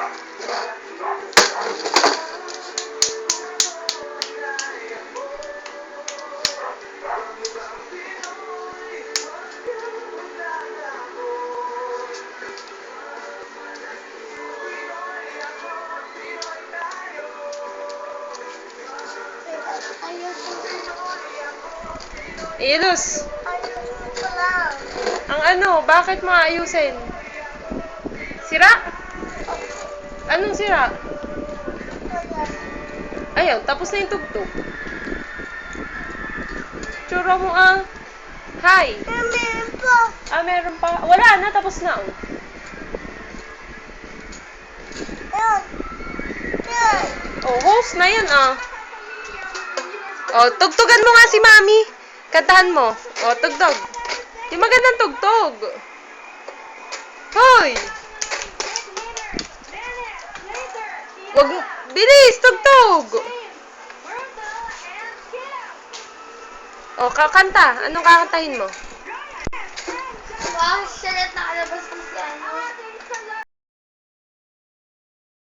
Lang. ang ano, bakit maayusin? Sira? Sira? Ayaw, tapos na yung tugtog. Tsura mo ah. Hi. Meron pa. Ah, meron pa. Wala na, tapos na oh. Yan. Oh, host na yan ah. Oh, tugtugan mo nga si Mami. Kantahan mo. Oh, tugtog. Yung magandang tugtog. Hoy! Mo. Bilis, tugtog! Oh, kakanta. Anong kakantahin mo?